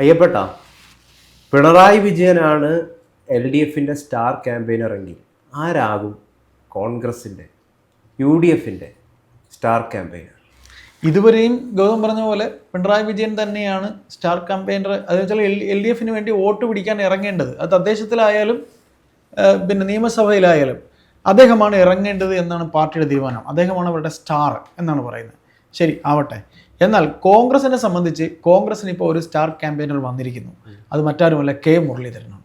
അയ്യപ്പെട്ട പിണറായി വിജയനാണ് L D എഫിന്റെ star campaigner എങ്കിൽ ആരാകും കോൺഗ്രസിന്റെ യു ഡി എഫിന്റെ സ്റ്റാർ ക്യാമ്പയിനർ? ഇതുവരെയും ഗൗതം പറഞ്ഞ പോലെ പിണറായി വിജയൻ തന്നെയാണ് സ്റ്റാർ ക്യാമ്പയിനർ. അതെന്ന് വെച്ചാൽ എൽ എൽ ഡി എഫിന് വേണ്ടി വോട്ട് പിടിക്കാൻ ഇറങ്ങേണ്ടത്. അത് തദ്ദേശത്തിലായാലും പിന്നെ നിയമസഭയിലായാലും അദ്ദേഹമാണ് ഇറങ്ങേണ്ടത് എന്നാണ് പാർട്ടിയുടെ തീരുമാനം. അദ്ദേഹമാണ് അവരുടെ സ്റ്റാർ എന്നാണ് പറയുന്നത്. ശരി ആവട്ടെ. എന്നാൽ കോൺഗ്രസിനെ സംബന്ധിച്ച് കോൺഗ്രസിന് ഇപ്പോൾ ഒരു സ്റ്റാർ ക്യാമ്പയിനർ വന്നിരിക്കുന്നു. അത് മറ്റാരുമല്ല കെ മുരളീധരനാണ്.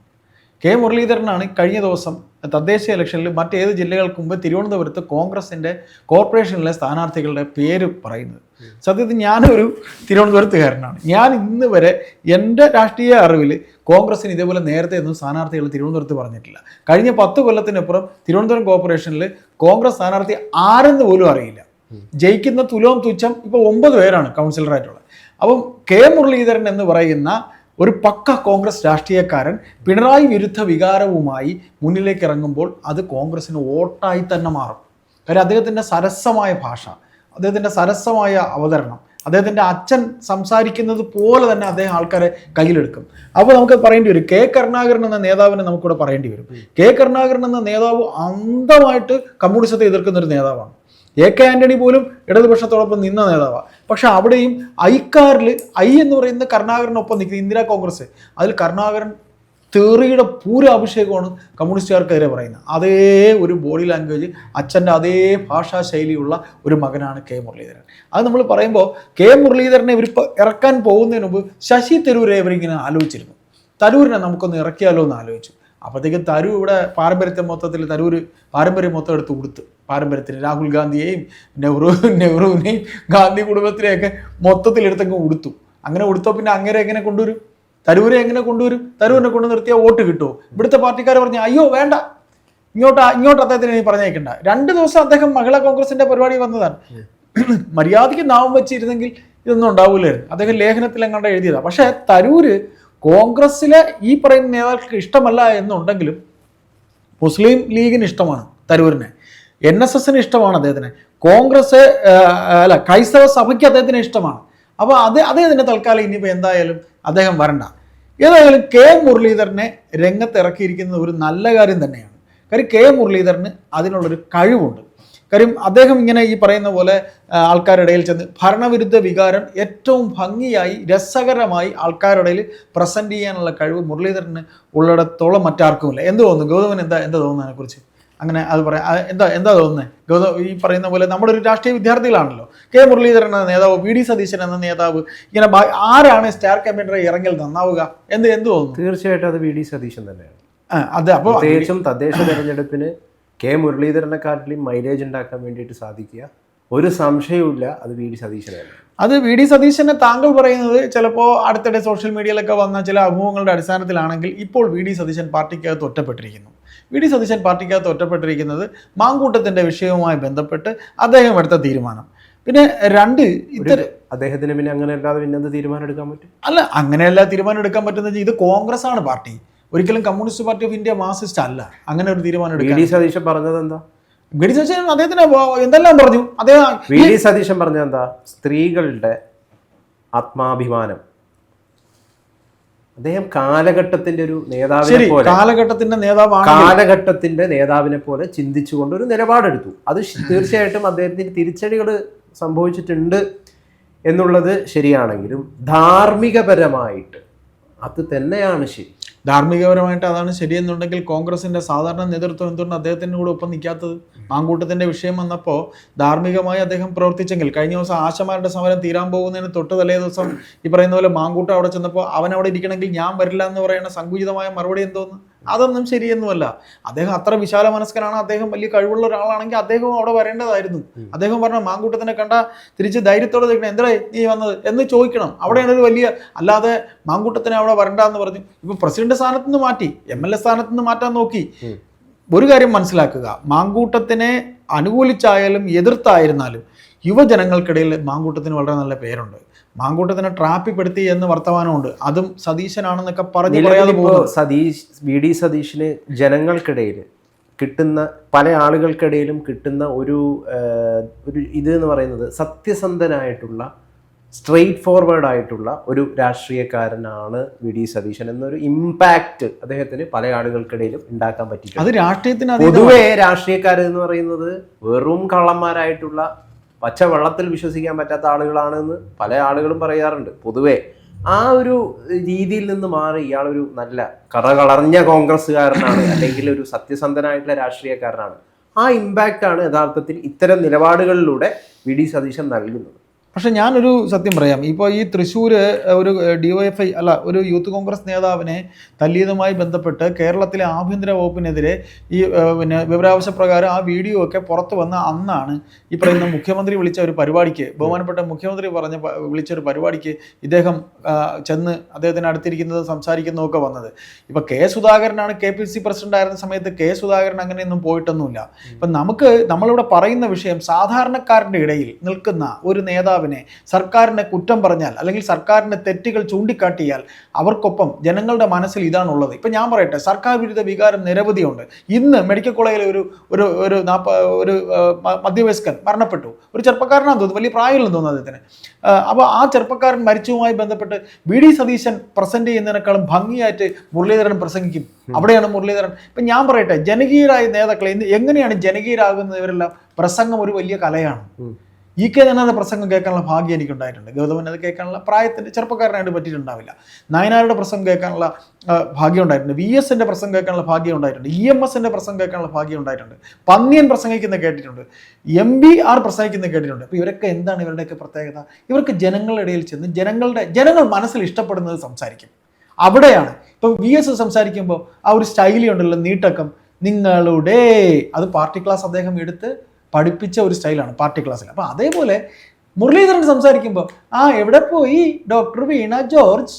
കെ മുരളീധരനാണ് കഴിഞ്ഞ ദിവസം തദ്ദേശ ഇലക്ഷനിൽ മറ്റേത് ജില്ലകൾക്ക് മുമ്പ് തിരുവനന്തപുരത്ത് കോൺഗ്രസിന്റെ കോർപ്പറേഷനിലെ സ്ഥാനാർത്ഥികളുടെ പേര് പറയുന്നത്. സത്യത്തിൽ ഞാനൊരു തിരുവനന്തപുരത്തുകാരനാണ്. ഞാൻ ഇന്ന് വരെ എന്റെ രാഷ്ട്രീയ അറിവിൽ കോൺഗ്രസിന് ഇതേപോലെ നേരത്തെ ഒന്നും സ്ഥാനാർത്ഥികൾ തിരുവനന്തപുരത്ത് പറഞ്ഞിട്ടില്ല. കഴിഞ്ഞ പത്ത് കൊല്ലത്തിനപ്പുറം തിരുവനന്തപുരം കോർപ്പറേഷനിൽ കോൺഗ്രസ് സ്ഥാനാർത്ഥി ആരെന്ന് പോലും അറിയില്ല. ജയിക്കുന്ന തുലവും തുച്ഛം ഇപ്പോൾ ഒമ്പത് പേരാണ് കൗൺസിലറായിട്ടുള്ളത്. അപ്പം കെ മുരളീധരൻ എന്ന് പറയുന്ന ഒരു പക്ക കോൺഗ്രസ് രാഷ്ട്രീയക്കാരൻ പിണറായി വിരുദ്ധ വികാരവുമായി മുന്നിലേക്ക് ഇറങ്ങുമ്പോൾ അത് കോൺഗ്രസിന് വോട്ടായി തന്നെ മാറും. കാര്യം അദ്ദേഹത്തിന്റെ സരസമായ ഭാഷ അദ്ദേഹത്തിന്റെ സരസമായ അവതരണം അദ്ദേഹത്തിന്റെ അച്ഛൻ സംസാരിക്കുന്നത് പോലെ തന്നെ അദ്ദേഹം ആൾക്കാരെ കയ്യിലെടുക്കും. അപ്പോൾ നമുക്ക് പറയേണ്ടി വരും കെ കരുണാകരൻ എന്ന നേതാവിനെ നമുക്കിവിടെ പറയേണ്ടി വരും. കെ കരുണാകരൻ എന്ന നേതാവ് അന്ധമായിട്ട് കമ്മ്യൂണിസത്തെ എതിർക്കുന്ന ഒരു നേതാവാണ്. എ കെ ആന്റണി പോലും ഇടതുപക്ഷത്തോടൊപ്പം നിന്ന നേതാവാണ് പക്ഷെ അവിടെയും ഐക്കാറിൽ ഐ എന്ന് പറയുന്ന കരുണാകരനൊപ്പം നിൽക്കുന്ന ഇന്ദിരാ കോൺഗ്രസ് അതിൽ കരുണാകരൻ തെറിയുടെ പൂര അഭിഷേകമാണ് കമ്മ്യൂണിസ്റ്റുകാർക്കെതിരെ പറയുന്നത്. അതേ ഒരു ബോഡി ലാംഗ്വേജ് അച്ഛന്റെ അതേ ഭാഷാ ശൈലിയുള്ള ഒരു മകനാണ് കെ മുരളീധരൻ. അത് നമ്മൾ പറയുമ്പോൾ കെ മുരളീധരനെ ഇവർ ഇറക്കാൻ പോകുന്നതിന് മുമ്പ് ശശി തരൂരെ ഇവരിങ്ങനെ ആലോചിച്ചിരുന്നു. തരൂരിനെ നമുക്കൊന്ന് ഇറക്കിയാലോ എന്ന് ആലോചിച്ചു. അപ്പോഴത്തേക്കും തരൂ ഇവിടെ പാരമ്പര്യത്തെ മൊത്തത്തിൽ തരൂർ പാരമ്പര്യം മൊത്തം എടുത്ത് കൊടുത്ത്. പാരമ്പര്യത്തിന് രാഹുൽ ഗാന്ധിയെയും നെഹ്റു നെഹ്റുവിനെയും ഗാന്ധി കുടുംബത്തിനെയൊക്കെ മൊത്തത്തിൽ എടുത്തങ്ങ് ഉടുത്തു. അങ്ങനെ ഉടുത്തോ പിന്നെ അങ്ങനെ എങ്ങനെ കൊണ്ടുവരും? തരൂരെ എങ്ങനെ കൊണ്ടുവരും? തരൂരിനെ കൊണ്ട് നിർത്തിയാൽ വോട്ട് കിട്ടുമോ ഇവിടുത്തെ പാർട്ടിക്കാർ പറഞ്ഞു അയ്യോ വേണ്ട. ഇങ്ങോട്ട് ഇങ്ങോട്ട് അദ്ദേഹത്തിന് ഇനി പറഞ്ഞേക്കണ്ട രണ്ട് ദിവസം അദ്ദേഹം മഹിളാ കോൺഗ്രസിന്റെ പരിപാടി വന്നതാണ്. മര്യാദയ്ക്ക് നാവും വെച്ചിരുന്നെങ്കിൽ ഇതൊന്നും ഉണ്ടാവില്ലായിരുന്നു അദ്ദേഹം ലേഖനത്തിൽ എങ്ങാണ്ട് എഴുതിയതാണ് പക്ഷേ തരൂര് കോൺഗ്രസ്സിലെ ഈ പറയുന്ന നേതാക്കൾക്ക് ഇഷ്ടമല്ല എന്നുണ്ടെങ്കിലും മുസ്ലിം ലീഗിന് ഇഷ്ടമാണ് തരൂരിനെ. എൻ എസ് എസിന് ഇഷ്ടമാണ് അദ്ദേഹത്തിന്. കോൺഗ്രസ് അല്ല ക്രൈസ്തവ സഭയ്ക്ക് അദ്ദേഹത്തിന് ഇഷ്ടമാണ്. അപ്പോൾ അത് അദ്ദേഹത്തിന്റെ തൽക്കാലം ഇനിയിപ്പോൾ എന്തായാലും അദ്ദേഹം വരണ്ട. ഏതായാലും കെ മുരളീധരനെ രംഗത്ത് ഇറക്കിയിരിക്കുന്നത് ഒരു നല്ല കാര്യം തന്നെയാണ്. കാര്യം കെ മുരളീധരന് അതിനുള്ളൊരു കഴിവുണ്ട്. കാര്യം അദ്ദേഹം ഇങ്ങനെ ഈ പറയുന്ന പോലെ ആൾക്കാരുടെ ഇടയിൽ ചെന്ന് ഭരണവിരുദ്ധ വികാരം ഏറ്റവും ഭംഗിയായി രസകരമായി ആൾക്കാരുടെ ഇടയിൽ പ്രസന്റ് ചെയ്യാനുള്ള കഴിവ് മുരളീധരന് ഉള്ളിടത്തോളം മറ്റാർക്കുമില്ല. എന്ത് തോന്നുന്നു? ഗൗതമൻ എന്താ എന്താ തോന്നുന്നു അതിനെക്കുറിച്ച്? അങ്ങനെ അത് പറയാം എന്താ എന്താ തോന്നുന്നത് ഗൗതം ഈ പറയുന്ന പോലെ നമ്മുടെ ഒരു രാഷ്ട്രീയ വിദ്യാർത്ഥികളാണല്ലോ. കെ മുരളീധരൻ എന്ന നേതാവ് വി ഡി സതീശൻ എന്ന നേതാവ് ഇങ്ങനെ ആരാണ് സ്റ്റാർ ക്യാമ്പയിനറെ ഇറങ്ങൽ നന്നാവുക? എന്ത് എന്ത് തോന്നുന്നു? തീർച്ചയായിട്ടും അത് വി ഡി സതീശൻ തന്നെയാണ്. അതെ അത് അപ്പോൾ പ്രത്യേകിച്ചും തദ്ദേശ തെരഞ്ഞെടുപ്പിന് കെ മുരളീധരനെക്കാട്ടിലും മൈലേജ് ഉണ്ടാക്കാൻ വേണ്ടിയിട്ട് സാധിക്കുക. ഒരു സംശയവുമില്ല അത് വി ഡി സതീശനാണ് അത് വി ഡി സതീശനെ താങ്കൾ പറയുന്നത് ചിലപ്പോൾ അടുത്തിടെ സോഷ്യൽ മീഡിയയിലൊക്കെ വന്ന ചില അഭിമുഖങ്ങളുടെ അടിസ്ഥാനത്തിലാണെങ്കിൽ ഇപ്പോൾ വി ഡി സതീശൻ പാർട്ടിക്കകത്ത് ഒറ്റപ്പെട്ടിരിക്കുന്നു. വി ഡി സതീശൻ പാർട്ടിക്കകത്ത് ഒറ്റപ്പെട്ടിരിക്കുന്നത് മാങ്കൂട്ടത്തിന്റെ വിഷയവുമായി ബന്ധപ്പെട്ട് അദ്ദേഹം എടുത്ത തീരുമാനം. പിന്നെ രണ്ട് ഇത്തരം അദ്ദേഹത്തിന് പിന്നെ അങ്ങനെ അല്ലാതെ പിന്നെ എന്ത് തീരുമാനം എടുക്കാൻ പറ്റും? അല്ല അങ്ങനെയല്ല തീരുമാനം എടുക്കാൻ പറ്റുന്ന ഇത് കോൺഗ്രസ് ആണ് പാർട്ടി. ഒരിക്കലും communist party of India marxist അല്ല. അങ്ങനെ ഒരു തീരുമാനം എടുക്കാൻ. സതീശൻ പറഞ്ഞത് എന്താ? വി ഡി സതീശൻ അദ്ദേഹത്തിന് എന്തെല്ലാം പറഞ്ഞു? അദ്ദേഹം വി ഡി സതീശൻ പറഞ്ഞത് എന്താ? സ്ത്രീകളുടെ ആത്മാഭിമാനം. അദ്ദേഹം കാലഘട്ടത്തിന്റെ ഒരു നേതാവിനെ പോലെ കാലഘട്ടത്തിന്റെ നേതാവാണ് കാലഘട്ടത്തിന്റെ നേതാവിനെ പോലെ ചിന്തിച്ചുകൊണ്ട് ഒരു നിലപാടെടുത്തു. അത് തീർച്ചയായിട്ടും അദ്ദേഹത്തിന് തിരിച്ചടികൾ സംഭവിച്ചിട്ടുണ്ട് എന്നുള്ളത് ശരിയാണെങ്കിലും ധാർമ്മികപരമായിട്ട് അത് തന്നെയാണ് ശരി. ധാർമ്മികപരമായിട്ട് അതാണ് ശരിയെന്നുണ്ടെങ്കിൽ കോൺഗ്രസിന്റെ സാധാരണ നേതൃത്വം എന്തുകൊണ്ട് അദ്ദേഹത്തിന്റെ കൂടെ ഒപ്പം നിൽക്കാത്തത്? മാങ്കൂട്ടത്തിന്റെ വിഷയം വന്നപ്പോൾ ധാർമ്മികമായി അദ്ദേഹം പ്രവർത്തിച്ചെങ്കിൽ കഴിഞ്ഞ ദിവസം ആശമാരുടെ സമരം തീരാൻ പോകുന്നതിന് തൊട്ട് തലേ ദിവസം ഈ പറയുന്ന പോലെ മാങ്കൂട്ടം അവിടെ ചെന്നപ്പോൾ അവൻ അവിടെ ഇരിക്കണമെങ്കിൽ ഞാൻ വരില്ല എന്ന് പറയുന്ന സങ്കുചിതമായ മറുപടി എന്തോന്ന്? അതൊന്നും ശരിയൊന്നുമല്ല. അദ്ദേഹം അത്ര വിശാല മനസ്കനാണ്. അദ്ദേഹം വലിയ കഴിവുള്ള ഒരാളാണെങ്കിൽ അദ്ദേഹവും അവിടെ വരേണ്ടതായിരുന്നു. അദ്ദേഹം പറഞ്ഞു മാങ്കൂട്ടത്തിനെ കണ്ട തിരിച്ച് ധൈര്യത്തോടെ നിൽക്കണം. എന്താ നീ വന്നത്? എന്ന് ചോദിക്കണം. അവിടെയാണ് ഒരു വലിയ അല്ലാതെ മാങ്കൂട്ടത്തിനെ അവിടെ വരണ്ട എന്ന് പറഞ്ഞു. ഇപ്പൊ പ്രസിഡന്റ് സ്ഥാനത്ത് നിന്ന് മാറ്റി എം എൽ എ സ്ഥാനത്ത് നിന്ന് മാറ്റാൻ നോക്കി. ഒരു കാര്യം മനസ്സിലാക്കുക. മാങ്കൂട്ടത്തിനെ അനുകൂലിച്ചായാലും എതിർത്തായിരുന്നാലും യുവജനങ്ങൾക്കിടയിൽ മാങ്കൂട്ടത്തിന് വളരെ നല്ല പേരുണ്ട്. മാങ്കൂട്ടത്തിനെ ട്രാപ്പിപ്പെടുത്തി എന്ന് വർത്തമാനമുണ്ട്. അതും സതീശനാണെന്നൊക്കെ പറഞ്ഞു പറയാതെ സതീഷ് വി ഡി സതീഷിന് ജനങ്ങൾക്കിടയിൽ കിട്ടുന്ന പല ആളുകൾക്കിടയിലും കിട്ടുന്ന ഒരു ഒരു ഇത് എന്ന് പറയുന്നത് സത്യസന്ധനായിട്ടുള്ള സ്ട്രെയിറ്റ് ഫോർവേഡ് ആയിട്ടുള്ള ഒരു രാഷ്ട്രീയക്കാരനാണ് വി ഡി സതീശൻ എന്നൊരു ഇമ്പാക്റ്റ് അദ്ദേഹത്തിന് പല ആളുകൾക്കിടയിലും ഉണ്ടാക്കാൻ പറ്റി അത് രാഷ്ട്രീയത്തിന് പൊതുവേ പൊതുവെ രാഷ്ട്രീയക്കാരെന്ന് പറയുന്നത് വെറും കള്ളന്മാരായിട്ടുള്ള പച്ച വെള്ളത്തിൽ വിശ്വസിക്കാൻ പറ്റാത്ത ആളുകളാണെന്ന് പല ആളുകളും പറയാറുണ്ട്. പൊതുവേ ആ ഒരു രീതിയിൽ നിന്ന് മാറി ഇയാളൊരു നല്ല കറകളറിഞ്ഞ കോൺഗ്രസ്സുകാരനാണ് അല്ലെങ്കിൽ ഒരു സത്യസന്ധനായിട്ടുള്ള രാഷ്ട്രീയക്കാരനാണ്. ആ ഇമ്പാക്റ്റ് ആണ് യഥാർത്ഥത്തിൽ ഇത്തരം നിലപാടുകളിലൂടെ വി ഡി സതീശൻ നൽകുന്നത്. പക്ഷെ ഞാനൊരു സത്യം പറയാം. ഇപ്പോൾ ഈ തൃശ്ശൂർ ഒരു ഡി വൈ എഫ് ഐ അല്ല ഒരു യൂത്ത് കോൺഗ്രസ് നേതാവിനെ തല്ലിയതുമായി ബന്ധപ്പെട്ട് കേരളത്തിലെ ആഭ്യന്തര വകുപ്പിനെതിരെ ഈ പിന്നെ വിവരാവശ്യ പ്രകാരം ആ വീഡിയോ ഒക്കെ പുറത്തു വന്ന അന്നാണ് ഈ പറയുന്ന മുഖ്യമന്ത്രി വിളിച്ച ഒരു പരിപാടിക്ക് ബഹുമാനപ്പെട്ട മുഖ്യമന്ത്രി പറഞ്ഞ വിളിച്ച ഒരു പരിപാടിക്ക് ഇദ്ദേഹം ചെന്ന് അദ്ദേഹത്തിന് അടുത്തിരിക്കുന്നത് സംസാരിക്കുന്നതൊക്കെ വന്നത്. ഇപ്പോൾ കെ സുധാകരനാണ് കെ പി സി പ്രസിഡന്റ് ആയിരുന്ന സമയത്ത് കെ സുധാകരൻ അങ്ങനെയൊന്നും പോയിട്ടൊന്നുമില്ല. ഇപ്പം നമുക്ക് നമ്മളിവിടെ പറയുന്ന വിഷയം സാധാരണക്കാരന്റെ ഇടയിൽ നിൽക്കുന്ന ഒരു നേതാവിനെ സർക്കാരിനെ കുറ്റം പറഞ്ഞാൽ അല്ലെങ്കിൽ സർക്കാരിന്റെ തെറ്റുകൾ ചൂണ്ടിക്കാട്ടിയാൽ അവർക്കൊപ്പം ജനങ്ങളുടെ മനസ്സിൽ ഇതാണുള്ളത്. ഇപ്പം ഞാൻ പറയട്ടെ സർക്കാർ വിരുദ്ധ വികാരം നിരവധിയുണ്ട്. ഇന്ന് മെഡിക്കൽ കോളേജിൽ ഒരു ഒരു ഒരു നാപ്പ ഒരു മധ്യവയസ്കൻ മരണപ്പെട്ടു. ഒരു ചെറുപ്പക്കാരനാണെന്ന് തോന്നുന്നു വലിയ പ്രായമില്ലെന്ന് തോന്നുന്നു അദ്ദേഹത്തിന്. അപ്പോൾ ആ ചെറുപ്പക്കാരൻ മരിച്ചതുമായി ബന്ധപ്പെട്ട് വി ഡി സതീശൻ പ്രസന്റ് ചെയ്യുന്നതിനേക്കാളും ഭംഗിയായിട്ട് മുരളീധരൻ പ്രസംഗിക്കും. അവിടെയാണ് മുരളീധരൻ. ഇപ്പം ഞാൻ പറയട്ടെ ജനകീയരായ നേതാക്കളെ ഇന്ന് എങ്ങനെയാണ് ജനകീയരാകുന്നത് ഇവരെല്ലാം പ്രസംഗം ഒരു വലിയ കലയാണ്. ഇ കെ തന്നെ പ്രസംഗം കേൾക്കാനുള്ള ഭാഗ്യം എനിക്കുണ്ടായിട്ടുണ്ട്. ഗൗതമൻ അത് കേൾക്കാനുള്ള പ്രായത്തിന്റെ ചെറുപ്പക്കാരനായിട്ട് പറ്റിയിട്ടുണ്ടാവില്ല. നയനാരുടെ പ്രസംഗം കേൾക്കാനുള്ള ഭാഗ്യം ഉണ്ടായിട്ടുണ്ട്. വി എസിന്റെ പ്രസംഗം കേൾക്കാനുള്ള ഭാഗ്യം ഉണ്ടായിട്ടുണ്ട്. ഇ എം എസിന്റെ പ്രസംഗം കേൾക്കാനുള്ള ഭാഗ്യം ഉണ്ടായിട്ടുണ്ട്. പന്നിയൻ പ്രസംഗിക്കുന്ന കേട്ടിട്ടുണ്ട്. എം ബി ആർ പ്രസംഗിക്കുന്ന കേട്ടിട്ടുണ്ട്. അപ്പോൾ ഇവരൊക്കെ എന്താണ് ഇവരുടെയൊക്കെ പ്രത്യേകത? ഇവർക്ക് ജനങ്ങളുടെ ഇടയിൽ ചെന്ന് ജനങ്ങളുടെ ജനങ്ങൾ മനസ്സിൽ ഇഷ്ടപ്പെടുന്നത് സംസാരിക്കും. അവിടെയാണ്. ഇപ്പോൾ വി എസ് സംസാരിക്കുമ്പോൾ ആ ഒരു സ്റ്റൈലി ഉണ്ടല്ലോ നീട്ടക്കം. നിങ്ങളുടെ അത് പാർട്ടി ക്ലാസ് അദ്ദേഹം എടുത്ത് പഠിപ്പിച്ച ഒരു സ്റ്റൈലാണ് പാർട്ടി ക്ലാസ്സിൽ. അപ്പോൾ അതേപോലെ മുരളീധരൻ സംസാരിക്കുമ്പോൾ ആ എവിടെ പോയി? ഡോക്ടർ വീണ ജോർജ്.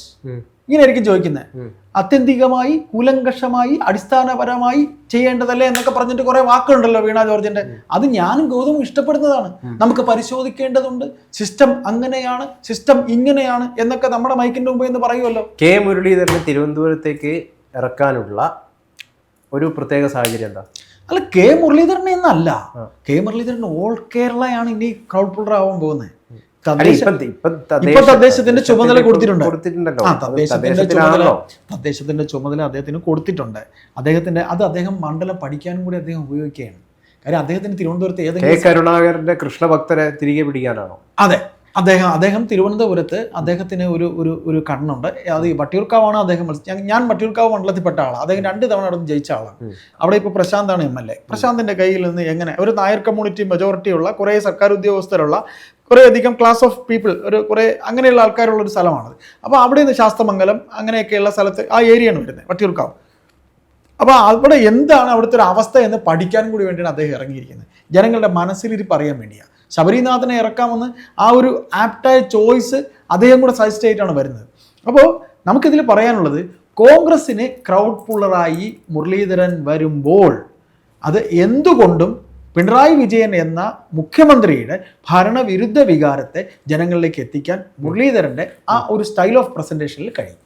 ഇങ്ങനെയായിരിക്കും ഇങ്ങനെ ആയിരിക്കും ചോദിക്കുന്നത് അത്യന്തികമായി കൂലങ്കഷമായി അടിസ്ഥാനപരമായി ചെയ്യേണ്ടതല്ലേ? എന്നൊക്കെ പറഞ്ഞിട്ട് കുറെ വാക്കുണ്ടല്ലോ വീണ ജോർജിന്റെ. അത് ഞാനും ഗൗതമും ഇഷ്ടപ്പെടുന്നതാണ്. നമുക്ക് പരിശോധിക്കേണ്ടതുണ്ട്. സിസ്റ്റം അങ്ങനെയാണ് സിസ്റ്റം ഇങ്ങനെയാണ് എന്നൊക്കെ നമ്മുടെ മൈക്കിന്റെ മുമ്പ് എന്ന് പറയുമല്ലോ. കെ മുരളീധരന് തിരുവനന്തപുരത്തേക്ക് ഇറക്കാനുള്ള ഒരു പ്രത്യേക സാഹചര്യം എന്താ? അല്ല കെ മുരളീധരൻ എന്നല്ല. കെ മുരളീധരൻ ഓൾ കേരളയാണ് ഇനി ക്രൗഡ് പുള്ളർ ആവാൻ പോകുന്നത്. ഇപ്പം- തദ്ദേശത്തിന്റെ ചുമതല കൊടുത്തിട്ടുണ്ട്. തദ്ദേശത്തിന്റെ ചുമതല അദ്ദേഹത്തിന് കൊടുത്തിട്ടുണ്ട്. അദ്ദേഹത്തിന്റെ അത് അദ്ദേഹം മണ്ഡലം പഠിക്കാനും കൂടി അദ്ദേഹം ഉപയോഗിക്കുകയാണ്. കാര്യം അദ്ദേഹത്തിന് തിരുവനന്തപുരത്ത് ഏതെങ്കിലും കരുണാകരന്റെ കൃഷ്ണഭക്തരെ തിരികെ പിടിക്കാനാണോ? അതെ. അദ്ദേഹം അദ്ദേഹം തിരുവനന്തപുരത്ത് അദ്ദേഹത്തിന് ഒരു ഒരു ഒരു കണ്ണുണ്ട്. അത് ഈ വട്ടിയൂർക്കാവാണ് അദ്ദേഹം ഞാൻ- ഞാൻ വട്ടിയൂർക്കാവ് മണ്ഡലത്തിൽപ്പെട്ട ആളാണ് അദ്ദേഹം രണ്ട് തവണ അവിടെ നിന്ന് ജയിച്ച ആളാണ് അവിടെ ഇപ്പോൾ പ്രശാന്താണ് എം എൽ എ. പ്രശാന്തിന്റെ കയ്യിൽ നിന്ന് എങ്ങനെ ഒരു നായർ കമ്മ്യൂണിറ്റി മെജോറിറ്റി ഉള്ള കുറേ സർക്കാർ ഉദ്യോഗസ്ഥരുള്ള കുറേ അധികം ക്ലാസ് ഓഫ് പീപ്പിൾ ഒരു കുറേ അങ്ങനെയുള്ള ആൾക്കാരുള്ള ഒരു സ്ഥലമാണത്. അപ്പോൾ അവിടെ നിന്ന് ശാസ്തമംഗലം അങ്ങനെയൊക്കെയുള്ള സ്ഥലത്ത് ആ ഏരിയയാണ് വരുന്നത് വട്ടിയൂർക്കാവ്. അപ്പോൾ അവിടെ എന്താണ് അവിടുത്തെ ഒരു അവസ്ഥ എന്ന് പഠിക്കാൻ കൂടി വേണ്ടിയാണ് അദ്ദേഹം ഇറങ്ങിയിരിക്കുന്നത്. ജനങ്ങളുടെ മനസ്സിലിരി പറയാൻ വേണ്ടിയാണ്. ശബരിനാഥനെ ഇറക്കാമെന്ന് ആ ഒരു ആപ്റ്റായ ചോയ്സ് അദ്ദേഹം കൂടെ സജസ്റ്റ് ചെയ്തിട്ടാണ് വരുന്നത്. അപ്പോൾ നമുക്കിതിൽ പറയാനുള്ളത് കോൺഗ്രസ്സിന് ക്രൗഡ് പുള്ളറായി മുരളീധരൻ വരുമ്പോൾ അത് എന്തുകൊണ്ടും പിണറായി വിജയൻ എന്ന മുഖ്യമന്ത്രിയുടെ ഭരണവിരുദ്ധ വികാരത്തെ ജനങ്ങളിലേക്ക് എത്തിക്കാൻ മുരളീധരന്റെ ആ ഒരു സ്റ്റൈൽ ഓഫ് പ്രസന്റേഷനിൽ കഴിയും.